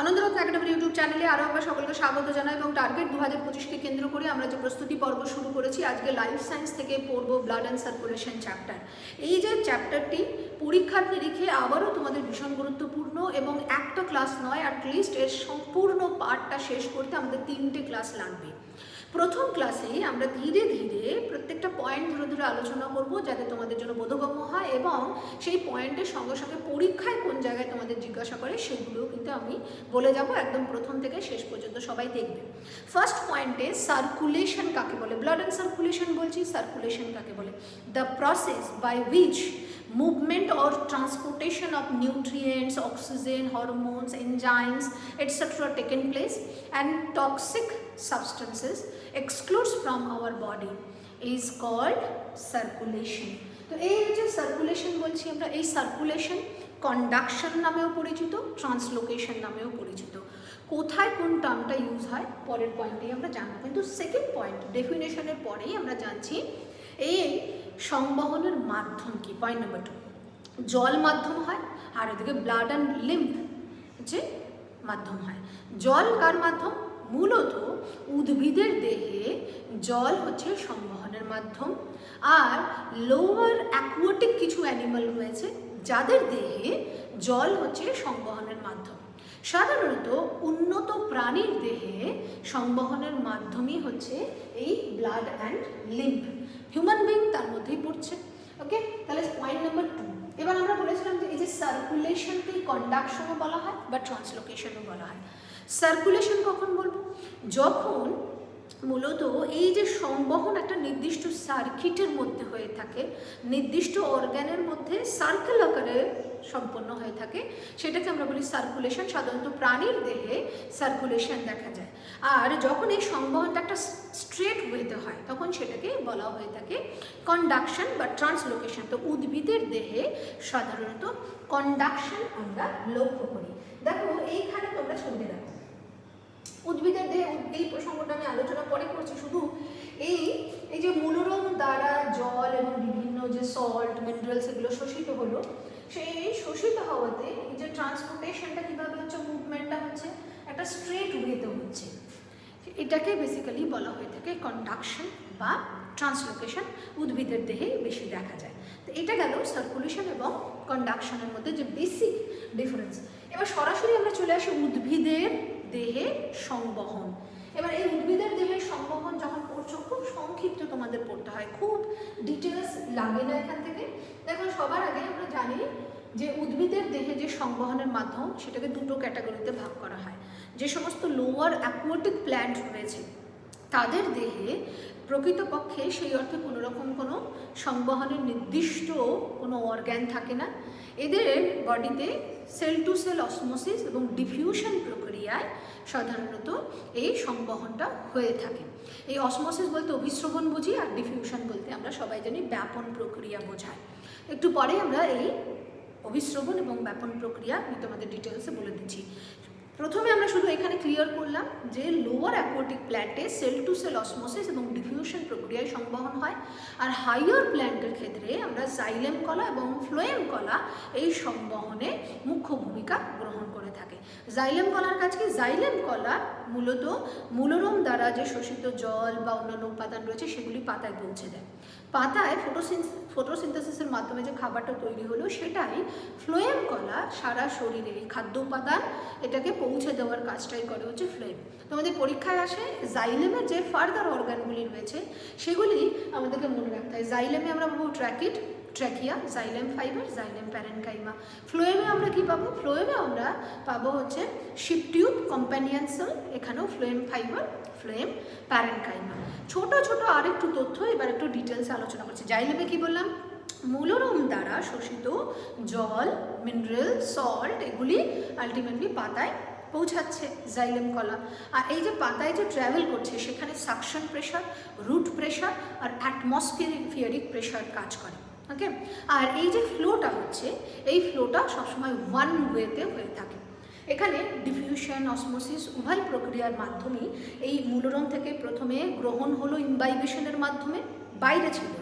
আনন্দরত্ন একাডেমির ইউটিউব চ্যানেলে আরও একবার সকলকে স্বাগত জানাই এবং টার্গেট দু হাজার পঁচিশকে কেন্দ্র করে আমরা যে প্রস্তুতি পর্ব শুরু করেছি আজকে লাইফ সায়েন্স থেকে পড়ব ব্লাড অ্যান্ড সার্কুলেশন চ্যাপ্টার। এই যে চ্যাপ্টারটি পরীক্ষার নিরিখে আবারও তোমাদের ভীষণ গুরুত্বপূর্ণ এবং একটা ক্লাস নয় অ্যাটলিস্ট এর সম্পূর্ণ পার্টটা শেষ করতে আমাদের তিনটে ক্লাস লাগবে। প্রথম ক্লাসে আমরা ধীরে ধীরে প্রত্যেকটা পয়েন্ট ধরে ধরে আলোচনা করব যাতে তোমাদের জন্য বোধগম্য হয় এবং সেই পয়েন্টের সঙ্গে সঙ্গে পরীক্ষায় কোন জায়গায় তোমাদের জিজ্ঞাসা করে সেগুলোও কিন্তু আমি বলে যাব একদম প্রথম থেকে শেষ পর্যন্ত সবাই দেখবে। ফার্স্ট পয়েন্টে সার্কুলেশন কাকে বলে? ব্লাড অ্যান্ড সার্কুলেশন বলছি সার্কুলেশন কাকে বলে? The process by which movement or transportation of nutrients, oxygen, hormones, enzymes, etc. taken place and toxic substances excludes from our body is called circulation. তো এই যে circulation বলছি আমরা এই সার্কুলেশন কন্ডাকশন নামেও পরিচিত ট্রান্সলোকেশন নামেও পরিচিত কোথায় কোন টার্মটা ইউজ হয় পরের পয়েন্টেই আমরা জানব কিন্তু সেকেন্ড পয়েন্ট ডেফিনেশনের পরেই আমরা জানছি এই সংবহনের মাধ্যম কি? পয়েন্ট নাম্বার টু জল মাধ্যম হয় আর এদিকে ব্লাড অ্যান্ড লিম্ফ হচ্ছে মাধ্যম হয়। জল কার মাধ্যম? মূলত উদ্ভিদের দেহে জল হচ্ছে সংবহনের মাধ্যম। আর লোয়ার অ্যাকুয়াটিক কিছু অ্যানিমাল রয়েছে, যাদের দেহে জল হচ্ছে সংবহনের মাধ্যম। সাধারণত উন্নত প্রাণীর দেহে সংবহনের মাধ্যমই হচ্ছে এই blood and lymph human being তার মধ্যেই পড়ছে ওকে তাহলে পয়েন্ট নাম্বার টু এবার আমরা বলেছিলাম যে এই যে সার্কুলেশনকে কন্ডাকশনও বলা হয় বা ট্রান্সলোকেশনও বলা হয়। সার্কুলেশন কখন বলব? যখন মূলত এই যে সংবহন একটা নির্দিষ্ট সার্কিটের মধ্যে হয়ে থাকে, নির্দিষ্ট অর্গ্যানের মধ্যে সার্কেল আকারে সম্পন্ন হয়ে থাকে, সেটাকে আমরা বলি সার্কুলেশন সাধারণত প্রাণীর দেহে সার্কুলেশন দেখা যায়। আর যখন এই সংবহনটা একটা স্ট্রেট তখন সেটাকে বলা হয়ে থাকে কন্ডাকশন বা ট্রান্সলোকেশন তো উদ্ভিদের দেহে সাধারণত কন্ডাকশন আমরা লক্ষ্য করি। দেখো, এইখানে তোমরা ছবি দেখো। উদ্ভিদের দেহে এই প্রসঙ্গটা আমি আলোচনা পরে করছি। শুধু এই এই যে মনোরম দ্বারা জল এবং বিভিন্ন যে সল্ট মিনারেলস এগুলো শোষিত হলো, সেই শোষিত হওয়াতে এই যে ট্রান্সপোর্টেশনটা কীভাবে হচ্ছে মুভমেন্টটা হচ্ছে, একটা স্ট্রেট ওয়েতে হচ্ছে। এটাকে বেসিক্যালি বলা হয়ে থাকে কন্ডাকশন বা ট্রান্সলোকেশন উদ্ভিদের দেহে বেশি দেখা যায়। তো এটা গেল সার্কুলেশন এবং কন্ডাকশনের মধ্যে যে বেসিক ডিফারেন্স এবার সরাসরি আমরা চলে আসি উদ্ভিদের দেহে সংবহন। এবার এই উদ্ভিদের দেহে সংবহন যখন পড়ছো খুব সংক্ষিপ্ত তোমাদের পড়তে হয়, খুব ডিটেলস লাগে না এখান থেকে। দেখো, সবার আগে আমরা জানি যে উদ্ভিদের দেহে যে সংবহনের মাধ্যম, সেটাকে দুটো ক্যাটাগরিতে ভাগ করা হয়। যে সমস্ত লোয়ার অ্যাকুয়াটিক প্ল্যান্ট রয়েছে, তাদের দেহে প্রকৃতপক্ষে সেই অর্থে কোনো রকম কোনো সংবহনের নির্দিষ্ট কোনো অর্গ্যান থাকে না। এদের বডিতে সেল টু সেল অসমোসিস এবং ডিফিউশন প্রক্রিয়ায় সাধারণত এই সংবহনটা হয়ে থাকে। এই অসমোসিস বলতে অভিশ্রবণ বুঝি, আর ডিফিউশন বলতে আমরা সবাই জানি ব্যাপন প্রক্রিয়া বোঝায়। একটু পরে আমরা এই অভিশ্রবণ এবং ব্যাপন প্রক্রিয়া আমি তোমাদের ডিটেলসে বলে দিচ্ছি। প্রথমে আমরা শুধু এখানে ক্লিয়ার করলাম যে লোয়ার অ্যাকোয়াটিক প্ল্যান্টে সেল টু সেল অসমোসিস এবং ডিফিউশন প্রক্রিয়ায় সংবহন হয়। আর হাইয়ার প্ল্যান্টের ক্ষেত্রে আমরা জাইলেম কলা এবং ফ্লোয়েম কলা এই সংবহনে মুখ্য ভূমিকা গ্রহণ করে থাকে। জাইলেম কলার কাছে জাইলেম কলা মূলত মূলরম দ্বারা যে শোষিত জল বা অন্যান্য উপাদান রয়েছে সেগুলি পাতায় পৌঁছে দেয়। পাতায় ফটোসিন ফটোসিনথেসিসের মাধ্যমে যে খাবারটা তৈরি হলো সেটাই ফ্লোয়েম কলা সারা শরীরে, এই খাদ্য উপাদান এটাকে পৌঁছে দেওয়ার কাজটাই করে হচ্ছে ফ্লোয়েম তোমাদের পরীক্ষায় আসে জাইলেমের যে ফার্দার অর্গানগুলি রয়েছে, সেগুলি আমাদেরকে মনে রাখতে হয়। জাইলেমে আমরা বলব tracheid trachea xylem fibre xylem parenchyma ফ্লোয়েমে আমরা কি পাবো? ফ্লোয়েমে আমরা পাবো হচ্ছে শিপটিউব কম্প্যানিয়ান সেল এখানেও ফ্লোয়েম ফাইবার ফ্লোয়েম প্যারেনকাইমা ছোট ছোট আরেকটু তথ্য, এবার একটু ডিটেলসে আলোচনা করছি। জাইলেমে কি বললাম? মূলরম দ্বারা শোষিত জল মিনারেল সল্ট এগুলি আলটিমেটলি পাতায় পৌঁছাচ্ছে জাইলেম কলা। আর এই যে পাতায় যে ট্র্যাভেল করছে, সেখানে সাকশন প্রেশার রুট প্রেশার আর অ্যাটমসফিয়ারিক প্রেশার কাজ করে। ওকে আর এই যে ফ্লোটা হচ্ছে, এই ফ্লোটা সবসময় ওয়ান ওয়েতে হয়ে থাকে। এখানে ডিফিউশন অসমোসিস উভয় প্রক্রিয়ার মাধ্যমেই এই মূলরম থেকে প্রথমে গ্রহণ হলো ইম্বাইবেশনের মাধ্যমে, বাইরে ছিল,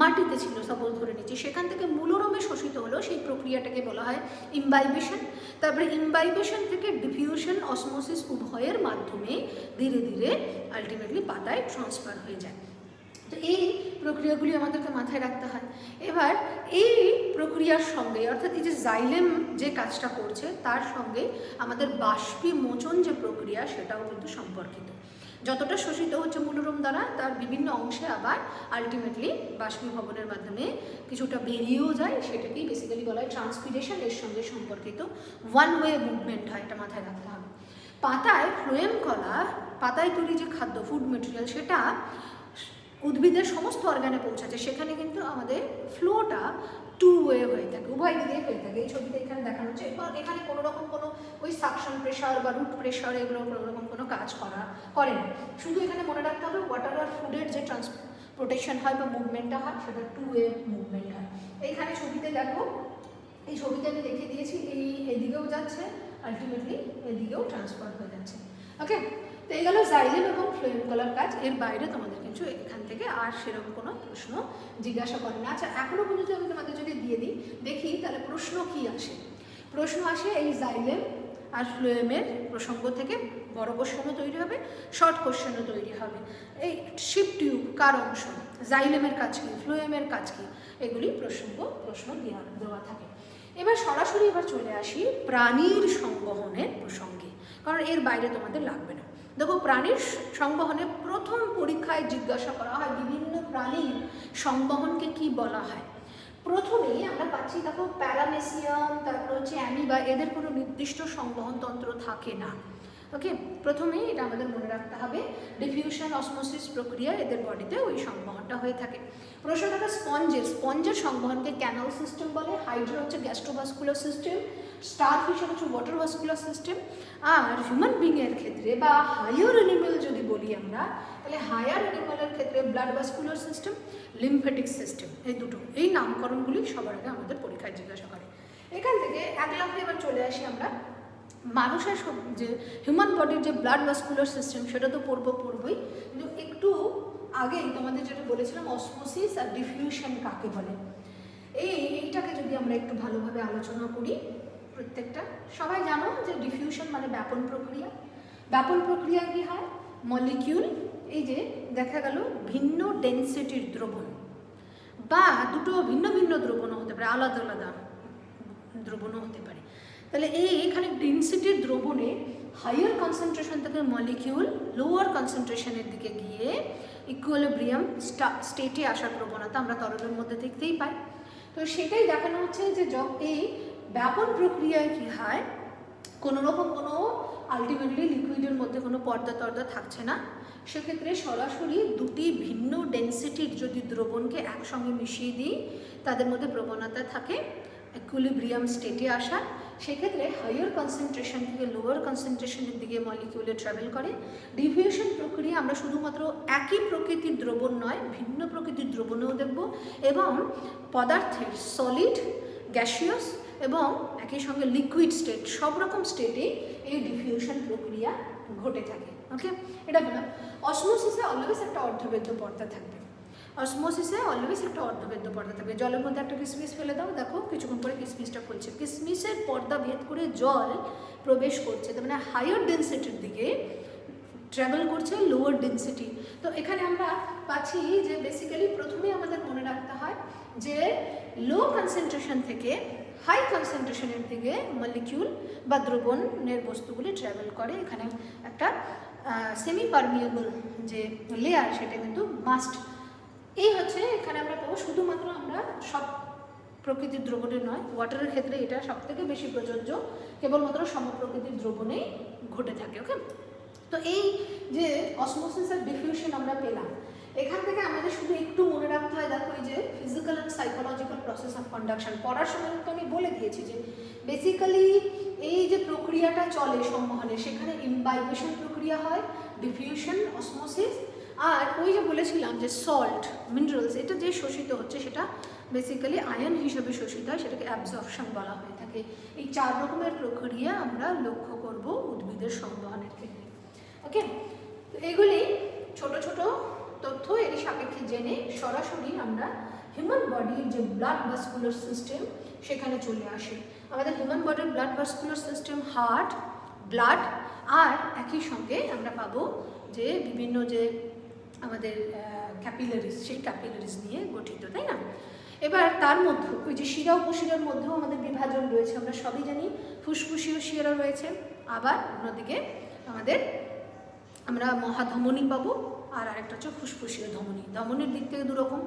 মাটিতে ছিল সাপোজ ধরে নিচ্ছি, সেখান থেকে মূলরমে শোষিত হলো, সেই প্রক্রিয়াটাকে বলা হয় ইম্বাইবেশন তারপরে ইম্বাইবেশন থেকে ডিফিউশন অসমোসিস উভয়ের মাধ্যমে ধীরে ধীরে আলটিমেটলি পাতায় ট্রান্সফার হয়ে যায়। তো এই প্রক্রিয়াগুলি আমাদেরকে মাথায় রাখতে হয়। এবার এই প্রক্রিয়ার সঙ্গে, অর্থাৎ এই যে জাইলেম যে কাজটা করছে, তার সঙ্গে আমাদের বাষ্পী মোচন যে প্রক্রিয়া, সেটাও কিন্তু সম্পর্কিত। যতটা শোষিত হচ্ছে মূলরম দ্বারা, তার বিভিন্ন অংশে আবার আলটিমেটলি বাষ্পীভবনের মাধ্যমে কিছুটা বেরিয়েও যায়, সেটাকেই বেসিক্যালি বলা হয় ট্রান্সপিরেশন এর সঙ্গে সম্পর্কিত ওয়ান ওয়ে মুভমেন্ট হয়, এটা মাথায় রাখতে হবে। পাতায় ফ্লোয়েম কলা, পাতায় তৈরি যে খাদ্য ফুড মেটেরিয়াল সেটা উদ্ভিদের সমস্ত অর্গানে পৌঁছাচ্ছে, সেখানে কিন্তু আমাদের ফ্লোটা টু ওয়ে হয়ে থাকে, উভয় দিকে হয়ে থাকে। এই ছবিতে এখানে দেখানো হচ্ছে এবার এখানে কোনো রকম কোনো ওই সাকশন প্রেশার বা রুট প্রেশার এগুলো কোনো রকম কোনো কাজ করা, করে না। শুধু এখানে মনে রাখতে হবে ওয়াটার আর ফুডের যে ট্রান্সপোর্টেশন হয় বা মুভমেন্টটা হয়, সেটা টু ওয়ে মুভমেন্ট হয়। এইখানে ছবিতে দেখো, এই ছবিতে আমি দেখিয়ে দিয়েছি, এই এদিকেও যাচ্ছে আলটিমেটলি এদিকেও ট্রান্সফার হয়ে যাচ্ছে। ওকে তো এই গেল জাইলেম এবং ফ্লোয়েম কলার কাজ। এর বাইরে তোমাদের কিছু এখান থেকে আর সেরকম কোনো প্রশ্ন জিজ্ঞাসা করে না। আচ্ছা এখনও পর্যন্ত আমি তোমাদের যদি দিয়ে দিই, দেখি তাহলে প্রশ্ন কি আসে? প্রশ্ন আসে এই জাইলেম আর ফ্লোয়েমের প্রসঙ্গ থেকে বড় কোশ্চেনও তৈরি হবে শর্ট কোশ্চেনও তৈরি হবে। এই শিপ টিউব কার অংশ? জাইলেমের কাজ কি? ফ্লোয়েমের কাজ কী? এগুলি প্রসঙ্গ, প্রশ্ন দেওয়া দেওয়া থাকে। এবার সরাসরি এবার চলে আসি প্রাণীর সংবহনের প্রসঙ্গে। কারণ এর বাইরে তোমাদের লাগবে না। দেখো, প্রাণীর সংবহনে প্রথম পরীক্ষায় জিজ্ঞাসা করা হয় বিভিন্ন প্রাণীর সংবহনকে কি বলা হয়। প্রথমেই আমরা পাচ্ছি, দেখো প্যারামেসিয়াম তারপর হচ্ছে অ্যামিবা, এদের কোনো নির্দিষ্ট সংবহন তন্ত্র থাকে না। ওকে প্রথমেই এটা আমাদের মনে রাখতে হবে ডিফিউশন অসমোসিস প্রক্রিয়া এদের বডিতে ওই সংবহনটা হয়ে থাকে। প্রশ্ন থাকে স্পঞ্জের স্পঞ্জের সংবহনকে ক্যানাল সিস্টেম বলে হাইড্রা হচ্ছে গ্যাস্ট্রোভাস্কুলার সিস্টেম স্টার ফিশার হচ্ছে ওয়াটার ভাস্কুলার সিস্টেম আর হিউম্যান বিংয়ের ক্ষেত্রে বা হায়ার অ্যানিমেল যদি বলি আমরা, তাহলে হায়ার অ্যানিমেলের ক্ষেত্রে blood vascular system lymphatic system এই দুটো, এই নামকরণগুলি সবার আগে আমাদের পরীক্ষায় জিজ্ঞাসা করে। এখান থেকে এক লাফে এবার চলে আসি আমরা। মানুষের যে হিউম্যান বডির যে ব্লাড ভাস্কুলার সিস্টেম সেটা তো পড়ব পড়বই কিন্তু একটু আগেই তোমাদের যেটা বলেছিলাম অসমোসিস আর ডিফিউশন কাকে বলে? এই এইটাকে যদি আমরা একটু ভালোভাবে আলোচনা করি, প্রত্যেকটা। সবাই জানো যে ডিফিউশন মানে ব্যাপন প্রক্রিয়া। ব্যাপন প্রক্রিয়া কি হয়? মলিকিউল এই যে দেখা গেল ভিন্ন ডেন্সিটির দ্রবণ। বা দুটো ভিন্ন ভিন্ন দ্রবণও হতে পারে, আলাদা আলাদা দ্রবণও হতে পারে। তাহলে এই এখানে ডেন্সিটির দ্রবণে হাইয়ার কনসেন্ট্রেশন থেকে মলিকিউল লোয়ার কনসেন্ট্রেশনের দিকে গিয়ে ইকুয়ালিব্রিয়াম স্টেটে আসার প্রবণতা আমরা তরলের মধ্যে দেখতেই পাই। তো সেটাই দেখানো হচ্ছে যে এই ব্যাপন প্রক্রিয়ায় কী হয় কোনো রকম কোনো আলটিমেটলি লিকুইডের মধ্যে কোনো পর্দা টর্দা থাকছে না। সেক্ষেত্রে সরাসরি দুটি ভিন্ন ডেন্সিটির যদি দ্রবণকে একসঙ্গে মিশিয়ে দিই, তাদের মধ্যে প্রবণতা থাকে ইকুইলিব্রিয়াম স্টেটে আসার। সেক্ষেত্রে হাইয়ার কনসেন্ট্রেশন থেকে লোয়ার কনসেন্ট্রেশনের দিকে মলিকিউলে ট্রাভেল করে। ডিভিয়েশন প্রক্রিয়া আমরা শুধুমাত্র একই প্রকৃতির দ্রবণ নয়, ভিন্ন প্রকৃতির দ্রবণেও দেখব এবং পদার্থের সলিড গ্যাসিয়াস এবং একই সঙ্গে লিকুইড স্টেট সব রকম স্টেটে এই ডিফিউশন প্রক্রিয়া ঘটে থাকে। ওকে এটা বললাম অসমোসিসে অলওয়েজ একটা অর্ধবেদ্য পর্দা থাকবে। অসমোসিসে অলওয়েজ একটা অর্ধবেদ্য পর্দা থাকবে। জলের মধ্যে একটা কিসমিস ফেলে দাও, দেখো কিছুক্ষণ পরে কিসমিসটা খুলছে কিসমিসের পর্দা ভেদ করে জল প্রবেশ করছে, তার মানে হায়ার ডেন্সিটির দিকে ট্রাভেল করছে লোয়ার ডেন্সিটি তো এখানে আমরা পাচ্ছি যে বেসিক্যালি প্রথমেই আমাদের মনে রাখতে হয় যে লো কনসেন্ট্রেশন থেকে হাই কনসেন্ট্রেশনের দিকে মলিকিউল বা দ্রবণের বস্তুগুলি ট্রাভেল করে। এখানে একটা সেমি পারমিয়েবল যে লেয়ার সেটা কিন্তু মাস্ট এই হচ্ছে, এখানে আমরা পাবো শুধুমাত্র আমরা সব প্রকৃতির দ্রবণে নয় ওয়াটারের ক্ষেত্রে এটা সব থেকে বেশি প্রযোজ্য, কেবলমাত্র সমপ্রকৃতির দ্রবণেই ঘটে থাকে ওকে তো এই যে অসমোসিস আর ডিফিউশন আমরা পেলাম, এখান থেকে আমাদের শুধু একটু মনে রাখতে হয়, দেখো এই যে physical and psychological process of conduction পড়ার সময় কিন্তু আমি বলে দিয়েছি যে বেসিক্যালি এই যে প্রক্রিয়াটা চলে সম্মোহনে, সেখানে ইম্বাইবেশন প্রক্রিয়া হয় ডিফিউশন অসমোসিস আর ওই যে বলেছিলাম যে সল্ট মিনারেলস এটা যে শোষিত হচ্ছে সেটা বেসিক্যালি আয়ন হিসেবে শোষিত হয়, সেটাকে অ্যাবজর্পশন বলা হয়ে থাকে। এই চার রকমের প্রক্রিয়া আমরা লক্ষ্য করব উদ্ভিদের সংবহনের ক্ষেত্রে। ওকে এগুলি ছোট ছোট তথ্য এর সাপেক্ষে জেনে সরাসরি আমরা হিউম্যান বডির যে ব্লাড ভাস্কুলার সিস্টেম সেখানে চলে আসে। আমাদের হিউম্যান বডির blood vascular system heart blood আর একই সঙ্গে আমরা পাবো যে বিভিন্ন যে আমাদের ক্যাপিলারিস সেই ক্যাপিলারিস নিয়ে গঠিত, তাই না? এবার তার মধ্যে, ওই যে শিরা উপশিরার মধ্যেও আমাদের বিভাজন রয়েছে, আমরা সবই জানি, ফুসফুসীয় শিরা রয়েছে। আবার অন্যদিকে আমাদের, আমরা মহাধমনী পাবো, আর আরেকটা হচ্ছে ফুসফুসীয় ধমনী। ধমনীর দিক থেকে দুরকম,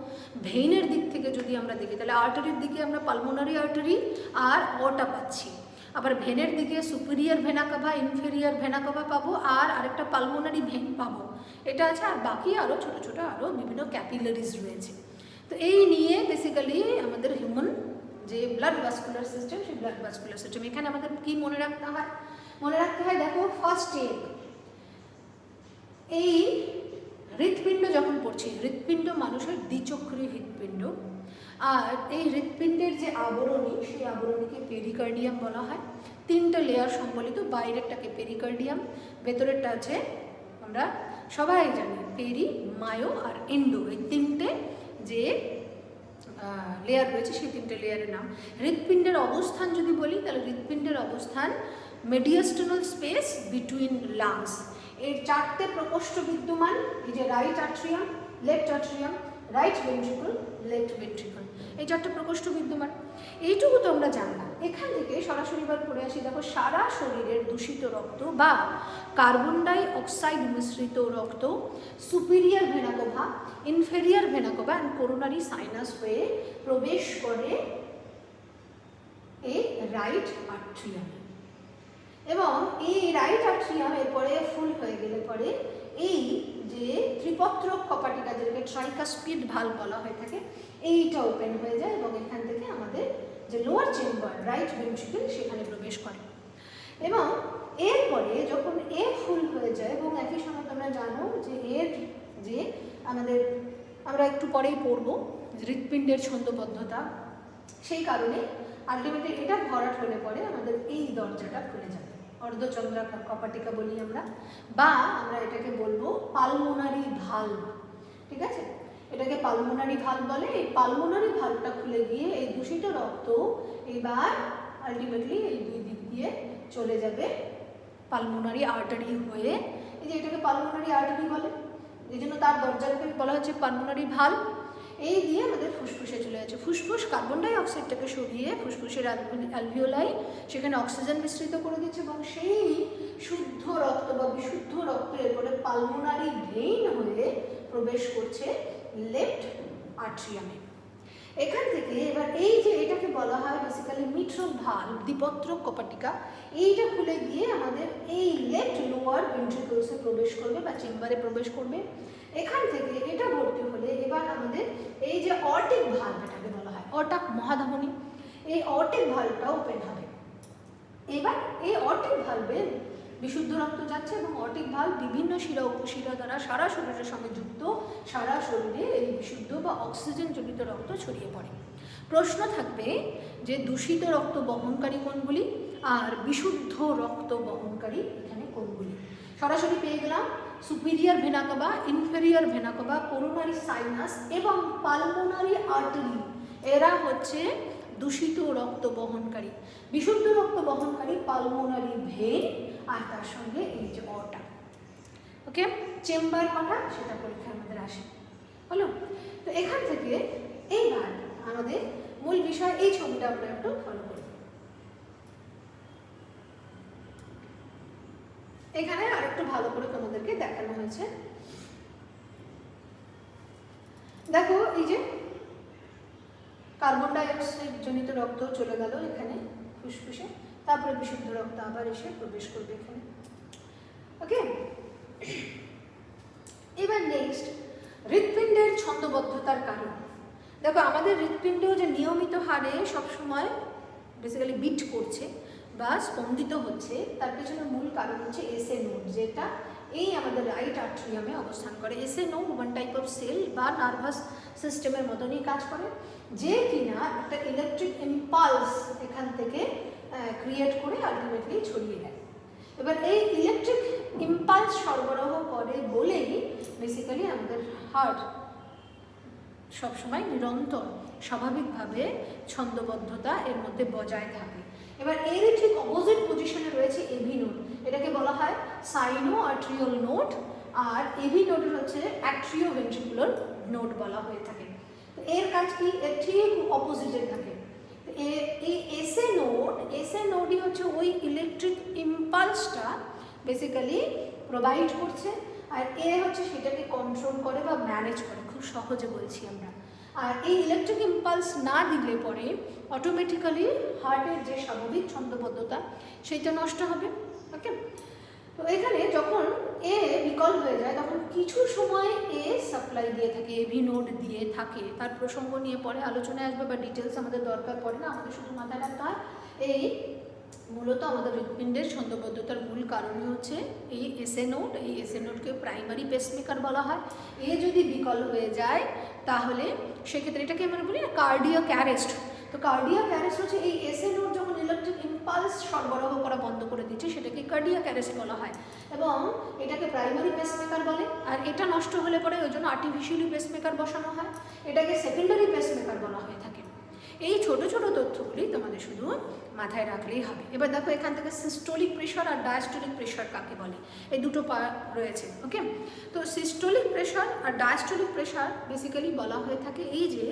ভেইনের দিক থেকে যদি আমরা দেখি, তাহলে আর্টারির দিকে আমরা পালমোনারি আর্টারি আর অটা পাচ্ছি। আবার ভেনের দিকে সুপিরিয়ার ভেনাকাভা ইনফেরিয়ার ভেনাকাভা পাবো, আর আরেকটা পালমোনারি ভেন পাবো। এটা আছে, আর বাকি আরও ছোটো ছোটো আরও বিভিন্ন ক্যাপিলারিজ রয়েছে। তো এই নিয়ে বেসিক্যালি আমাদের হিউম্যান যে ব্লাড ভাস্কুলার সিস্টেম সেই ব্লাড ভাস্কুলার সিস্টেম এখানে আমাদের কি মনে রাখতে হয়? মনে রাখতে হয়, দেখো ফার্স্ট এড এই হৃৎপিণ্ড যখন পড়ছি, হৃৎপিণ্ড মানুষের দ্বিচক্রী হৃৎপিণ্ড, আর এই হৃৎপিণ্ডের যে আবরণী, সেই আবরণীকে পেরিকার্ডিয়াম বলা হয়। তিনটা লেয়ার সম্বলিত, বাইরেরটাকে পেরিকার্ডিয়াম ভেতরেরটা আছে আমরা সবাই জানি পেরি, মায়ো আর এন্ডো এই তিনটে যে লেয়ার রয়েছে, সেই তিনটে লেয়ারের নাম। হৃৎপিণ্ডের অবস্থান যদি বলি, তাহলে হৃৎপিণ্ডের অবস্থান মেডিয়াস্টোনাল স্পেস বিটুইন লাংস এর চারটে প্রকোষ্ঠ বিদ্যমান, এই যে right atrium left atrium right ventricle left ventricle এই চারটে প্রকোষ্ঠ বিদ্যমান। এইটুকু তো আমরা জানলাম। এখান থেকে সরাসরি বার পড়ে আসি, দেখো, সারা শরীরের দূষিত রক্ত বা কার্বন ডাই অক্সাইড মিশ্রিত রক্ত, superior vena cava, inferior vena cava and coronary sinus হয়ে প্রবেশ করে এই রাইট আট্রিয়ামে এবং এই রাইট আট্রিয়াম এরপরে ফুল হয়ে গেলে পরে এই যে ত্রিপত্র কপাটিকা যেটাকে ট্রাইকাস্পিড ভালো বলা হয়ে থাকে, এইটা ওপেন হয়ে যায় এবং এখান থেকে আমাদের যে লোয়ার চেম্বার রাইট ভেন্ট্রিকল সেখানে প্রবেশ করে। এবং এরপরে যখন এ ফুল হয়ে যায় এবং একই সময় তোমরা জানো যে এর যে আমাদের, আমরা একটু পরেই পড়ব, হৃৎপিণ্ডের ছন্দবদ্ধতা, সেই কারণে আলটিমেটলি এটা ভরাট হলে পরে আমাদের এই দরজাটা খুলে যাবে। অর্ধচন্দ্রাকার কপাটিকা বলি আমরা, বা আমরা এটাকে বলব পালমোনারি ভালো ঠিক আছে? এটাকে পালমোনারি ভালো বলে, এই পালমোনারি ভালটা খুলে গিয়ে এই দূষিত রক্ত এবার আলটিমেটলি এই দুই দিক দিয়ে চলে যাবে পালমোনারি আর্টারি হয়ে। এই যে এটাকে পালমোনারি আর্টারি বলে, এই জন্য তার দরজাকে বলা হচ্ছে পালমোনারি ভালো এই দিয়ে আমাদের ফুসফুসে চলে যাচ্ছে। ফুসফুস কার্বন ডাই অক্সাইডটাকে সরিয়ে ফুসফুসের অ্যালভিওলাই সেখানে অক্সিজেন মিশ্রিত করে দিচ্ছে এবং সেই শুদ্ধ রক্ত বা বিশুদ্ধ রক্ত এরপরে পালমোনারি ভেইন হয়ে প্রবেশ করছে লেফট আর্ট্রিয়ামে এখান থেকে এবার এই যে এটাকে বলা হয় বেসিক্যালি মিট্রো ভালো দ্বিপত্র কপাটিকা, এইটা খুলে গিয়ে আমাদের এই লেফট লোয়ার ভেন্ট্রিকলসে প্রবেশ করবে বা চেম্বারে প্রবেশ করবে। এখান থেকে এটা ভর্তি হলে এবার আমাদের এই যে অটিক ভালো এটাকে বলা হয় অটাক মহাধমনী, এই অটিক ভালটা ওপেন হবে। এবার এই অটিক ভালভে বিশুদ্ধ রক্ত যাচ্ছে এবং অটিক ভালো বিভিন্ন শিরা উপশিরা দ্বারা সারা শরীরের সঙ্গে যুক্ত, সারা শরীরে এই বিশুদ্ধ বা অক্সিজেন জনিত রক্ত ছড়িয়ে পড়ে। প্রশ্ন থাকবে যে দূষিত রক্ত বহনকারী কোনগুলি আর বিশুদ্ধ রক্ত বহনকারী এখানে কোনগুলি? সরাসরি পেয়ে গেলাম। Superior vena cava inferior vena cava coronary sinus এবং পালমোনারি আর্টারি এরা হচ্ছে দূষিত রক্ত বহনকারী, বিশুদ্ধ রক্ত বহনকারী পালমোনারি ভেন আর তার সঙ্গে এই যে অটা। ওকে চেম্বার কটা সেটা পরীক্ষা আমাদের আসে। হলো? তো এখান থেকে এইবার আমাদের মূল বিষয়, এই ছবিটা আমরা একটু ফলো করি এখানে আরেকটু ভালো করে তোমাদেরকে দেখানো হয়েছে। দেখো, এই যে কার্বন ডাইঅক্সাইড জনিত রক্ত চলে গেল এখানে ফুসফুসে, তারপরে বিশুদ্ধ রক্ত আবার এসে প্রবেশ করবে এখানে। ওকে এবার নেক্সট হৃৎপিণ্ডের ছন্দবদ্ধতার কারণ। দেখো, আমাদের হৃৎপিণ্ড যে নিয়মিত হারে সবসময় বেসিক্যালি বিট করছে বা স্পন্দিত হচ্ছে, তার পেছনে মূল কারণ হচ্ছে এসএ নোড যেটা এই আমাদের রাইট আর্ট্রিয়ামে অবস্থান করে। SA node one type of cell বা নার্ভাস সিস্টেমের মতনই কাজ করে, যে কিনা একটা ইলেকট্রিক ইম্পালস এখান থেকে ক্রিয়েট করে আলটিমেটলি ছড়িয়ে দেয়। এবার এই ইলেকট্রিক ইম্পালস সরবরাহ করে বলেই বেসিক্যালি আমাদের হার্ট সবসময় নিরন্তর, স্বাভাবিকভাবে ছন্দবদ্ধতা এর মধ্যে বজায় থাকে। এবার এর ঠিক অপোজিট পজিশনে রয়েছে এভি নোট এটাকে বলা হয় সাইনো আর্ট্রিওল নোট আর এভি নোটের হচ্ছে অ্যাট্রিও ভেন্ট্রিকুলার নোট বলা হয়ে থাকে। এর কাজ কি? এর ঠিক অপোজিটে থাকে। এই এসএ নোট এসএ নোটই হচ্ছে ওই ইলেকট্রিক ইম্পালসটা বেসিক্যালি প্রোভাইড করছে আর এ হচ্ছে সেটাকে কন্ট্রোল করে বা ম্যানেজ করে, খুব সহজে বলছি আমরা। আর এই ইলেকট্রিক ইম্পালস না দিলে পরে অটোমেটিক্যালি হার্টের যে স্বাভাবিক ছন্দবদ্ধতা, সেইটা নষ্ট হবে ওকে তো এখানে যখন এ বিকল হয়ে যায়, তখন কিছু সময় এ সাপ্লাই দিয়ে থাকে এভি নোড দিয়ে থাকে। তার প্রসঙ্গ নিয়ে পরে আলোচনায় আসবে বা ডিটেলস আমাদের দরকার পড়ে না, আমাদের শুধু মাথায় রাখতে হয়, এই মূলত আমাদের হৃৎপিণ্ডের ছন্দবদ্ধতার মূল কারণই হচ্ছে এই এসএ নোট এই এসএ নোটকে প্রাইমারি পেসমেকার বলা হয়। এ যদি বিকল হয়ে যায়, তাহলে সেক্ষেত্রে এটাকে আমরা বলি না কার্ডিয়াক অ্যারেস্ট তো কার্ডিয়াক অ্যারেস্ট হচ্ছে এই এসএ নোট যখন ইলেকট্রিক ইম্পালস সরবরাহ করা বন্ধ করে দিচ্ছে, সেটাকে কার্ডিয়াক অ্যারেস্ট বলা হয়। এবং এটাকে প্রাইমারি পেসমেকার বলে, আর এটা নষ্ট হলে পরে ওই জন্য আর্টিফিশিয়ালি পেসমেকার বসানো হয়। এটাকে সেকেন্ডারি পেসমেকার বলা হয়ে। এই ছোট ছোট তথ্যগুলি তোমাদের শুধু মাথায় রাখলেই হবে। এবার দেখো, এখান থেকে সিস্টোলিক প্রেশার আর ডায়াস্টোলিক প্রেশার কাকে বলে? এই দুটো পা রয়েছে ওকে তো সিস্টোলিক প্রেশার আর ডায়াস্টোলিক প্রেশার বেসিক্যালি বলা হয়ে থাকে এই যে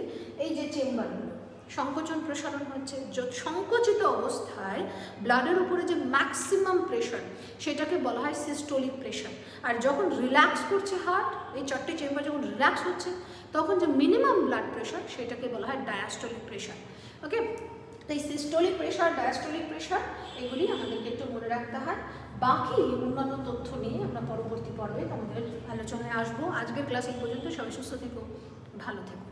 এই যে চেম্বারগুলো সংকোচন প্রসারণ হচ্ছে। সংকুচিত অবস্থায় ব্লাডের উপরে যে ম্যাক্সিমাম প্রেশার সেটাকে বলা হয় সিস্টোলিক প্রেশার আর যখন রিল্যাক্স করছে হার্ট এই চারটে চেম্বার যখন রিল্যাক্স হচ্ছে তখন যে মিনিমাম ব্লাড প্রেশার সেটাকে বলা হয় ডায়াস্টোলিক প্রেশার ওকে তো এই সিস্টোলিক প্রেশার ডায়াস্টোলিক প্রেশার এগুলি আমাদেরকে একটু মনে রাখতে হয়। বাকি অন্যান্য তথ্য নিয়ে আমরা পরবর্তী পর্বে আমাদের আলোচনায় আসব। আজকের ক্লাস এই পর্যন্ত, সবাই সুস্থ থেকো, ভালো থেকো।